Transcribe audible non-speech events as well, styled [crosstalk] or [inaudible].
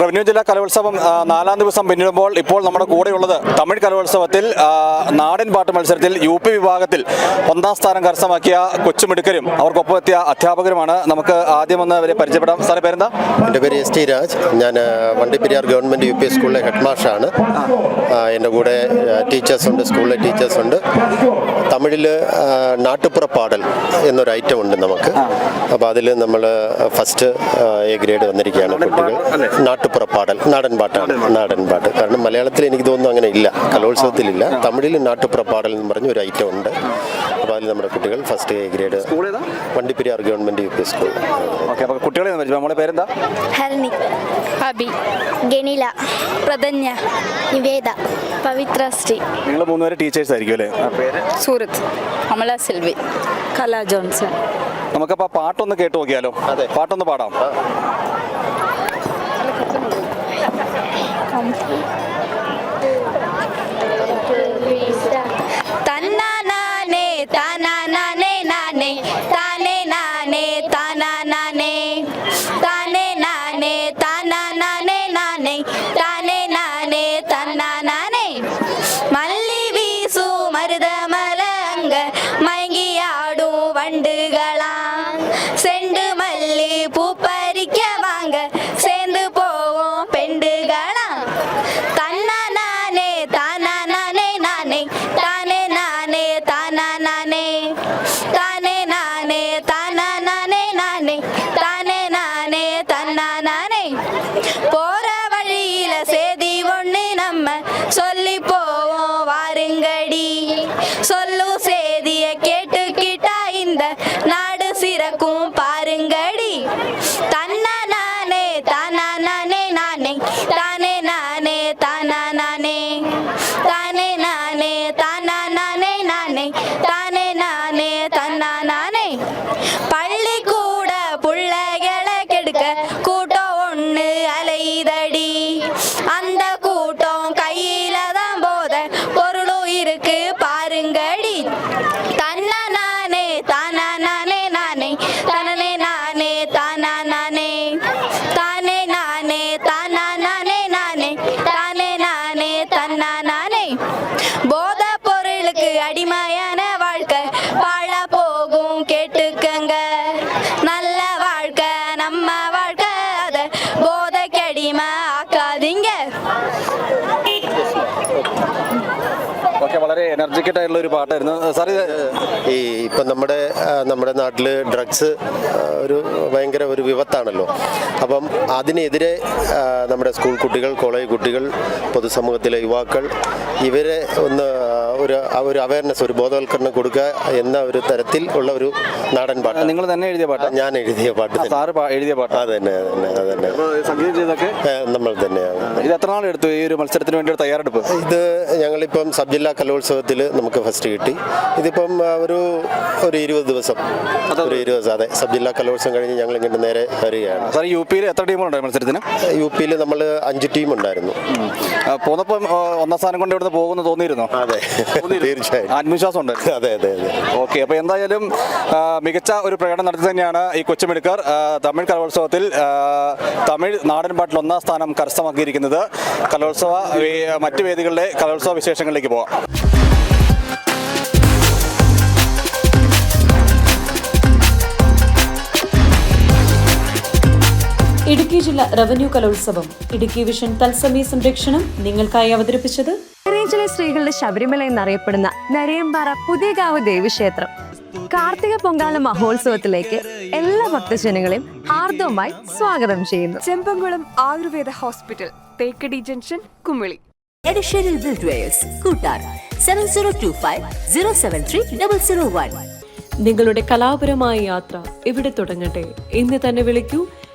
Revenue ജില്ലാ കലോത്സവം നാലാം ദിവസം പിന്നിടുമ്പോൾ ഇപ്പോൾ നമ്മുടെ കൂടെയുള്ളത് തമിഴ് കലോത്സവത്തിൽ നാടൻ പാട്ട് മത്സരത്തിൽ യു പി വിഭാഗത്തിൽ ഒന്നാം സ്ഥാനം കരസ്ഥമാക്കിയ കൊച്ചുമിടുക്കരും അവർക്കൊപ്പം എത്തിയ അധ്യാപകരുമാണ് നമുക്ക് ആദ്യം ഒന്ന് അവരെ പരിചയപ്പെടാം. സാറേ പേരെന്താ? എന്റെ പേര് എസ് ടി രാജ്. ഞാൻ വണ്ടിപ്പെരിയാർ ഗവൺമെന്റ് യു പി സ്കൂളിലെ ഹെഡ് മാഷാണ്. എന്റെ കൂടെ ടീച്ചേഴ്സ് ഉണ്ട് സ്കൂളിലെ ടീച്ചേഴ്സ് ഉണ്ട്. തമിഴിൽ നാട്ടുപുറ പാടൽ എന്നൊരു ഐറ്റം ഉണ്ട് നമുക്ക്. അപ്പോൾ അതിൽ നമ്മൾ ഫസ്റ്റ് എ ഗ്രേഡ് വന്നിരിക്കുകയാണ്. കുട്ടികൾ നാട്ടുപുറ പാടൽ നാടൻ പാട്ടാണ് നാടൻ പാട്ട് കാരണം മലയാളത്തിൽ എനിക്ക് തോന്നുന്നു അങ്ങനെ ഇല്ല കലോത്സവത്തിലില്ല തമിഴിൽ നാട്ടുപുറ പാടൽ എന്ന് പറഞ്ഞ ഒരു ഐറ്റം ഉണ്ട്. അപ്പോൾ അതിൽ നമ്മുടെ കുട്ടികൾ first A grade Vandiperiyar government U P school. Okay അപ്പോൾ കുട്ടികളെ നമ്മളെ പേരെന്താ? ഹർണി അബി ഗണില പ്രതന്യ നിവേദ പവിത്ര ശ്രീ. നിങ്ങൾ മൂന്നുപേരെ ടീച്ചേഴ്സ് ആയിരിക്കും അല്ലേ? സൂറത്ത് അമല സെൽവി കല ജോൺസൺ. നമുക്കപ്പോൾ പാട്ടൊന്ന് കേട്ട് നോക്കിയാലോ? അതെ. പാട്ടൊന്ന് പാടാം. தன்னானே தானே நானே தானே நானே தானா நானே தானே நானே தானா நானே நானே தானே நானே தன்னா நானே மல்லி வீசு மருதமல அங்க மயங்கி ஆடும் வண்டுகளா. செண்டு மல்லி பூப்ப എനർജറ്റിക് ആയിട്ടുള്ള ഒരു പാട്ടായിരുന്നു. സാർ ഇത് ഈ ഇപ്പം നമ്മുടെ നമ്മുടെ നാട്ടിൽ ഡ്രഗ്സ് ഒരു ഭയങ്കര ഒരു വിപത്താണല്ലോ. അപ്പം അതിനെതിരെ നമ്മുടെ സ്കൂൾ കുട്ടികൾ കോളേജ് കുട്ടികൾ പൊതുസമൂഹത്തിലെ യുവാക്കൾ ഇവരെ ഒന്ന് ഒരു ഒരു അവയർനെസ് ഒരു ബോധവൽക്കരണം കൊടുക്കുക എന്ന ഒരു തരത്തിൽ ഉള്ള ഒരു നാടൻ പാട്ട്. നിങ്ങൾ തന്നെ എഴുതിയ പാട്ട്? ഞാൻ എഴുതിയ പാട്ട് തന്നെ. സാറ് എഴുതിയ പാട്ട്. അത് തന്നെ അതന്നെ അപ്പോൾ സംഗീതം ചെയ്തൊക്കെ? നമ്മൾ തന്നെയാണ്. ഇത് എത്ര നാളെടുത്തു ഈ ഒരു മത്സരത്തിന് വേണ്ടി തയ്യാറെടുപ്പ്? ഇത് ഞങ്ങളിപ്പം സബ് ജില്ലാ കലോത്സവത്തിൽ നമുക്ക് ഫസ്റ്റ് കിട്ടി. ഇതിപ്പം ഒരു ഒരു ഇരുപത് ദിവസം. ഒരു ഇരുപത് ദിവസം അതെ. സബ് ജില്ലാ കലോത്സവം കഴിഞ്ഞ് ഞങ്ങൾ ഇങ്ങോട്ട് നേരെ വരികയാണ്. സാർ യു പിയിൽ എത്ര ടീമുണ്ടായി മത്സരത്തിന്? യു പിയിൽ നമ്മൾ അഞ്ച് ടീം ഉണ്ടായിരുന്നു. ആ, പോന്നപ്പം ഒന്നാം സ്ഥാനം കൊണ്ട് ഇവിടുന്ന് പോകുന്നു തോന്നിയിരുന്നു? അതെ. തീർച്ചയായും ആത്മവിശ്വാസം ഉണ്ട്. [laughs] അതെ അതെ അതെ. ഓക്കെ അപ്പോൾ എന്തായാലും മികച്ച ഒരു പ്രകടനം നടത്തി തന്നെയാണ് ഈ കൊച്ചുമിടുക്കർ. തമിഴ് കലോത്സവത്തിൽ തമിഴ് നാടൻ പാട്ടിൽ ഒന്നാം സ്ഥാനം കരസ്ഥമാക്കിയിരിക്കുന്നത് കലോത്സവ മറ്റ് വേദികളിലെ കലോത്സവ വിശേഷങ്ങളിലേക്ക് പോവാം. ഇടുക്കി ജില്ലാ റവന്യൂ കലോത്സവം. ഇടുക്കി വിഷൻ തത്സമയ സംരക്ഷണം നിങ്ങൾക്കായി അവതരിപ്പിച്ചത് ചിറയഞ്ചിലെ സ്ത്രീകളുടെ ശബരിമല എന്നറിയപ്പെടുന്ന നരയമ്പാറ പുതിയകാവ് ദേവീക്ഷേത്രം. കാർത്തിക പൊങ്കാല മഹോത്സവത്തിലേക്ക് എല്ലാ ഭക്തജനങ്ങളെയും ഹാർദവമായി സ്വാഗതം ചെയ്യുന്നു. Chembankulam Ayurveda hospital Thekkady junction Kumily. Additional buildwares Koottar. Seven zero two five zero seven three double zero one നിങ്ങളുടെ കലാപരമായ യാത്ര ഇവിടെ തുടങ്ങട്ടെ. ഇന്ന് തന്നെ വിളിക്കൂ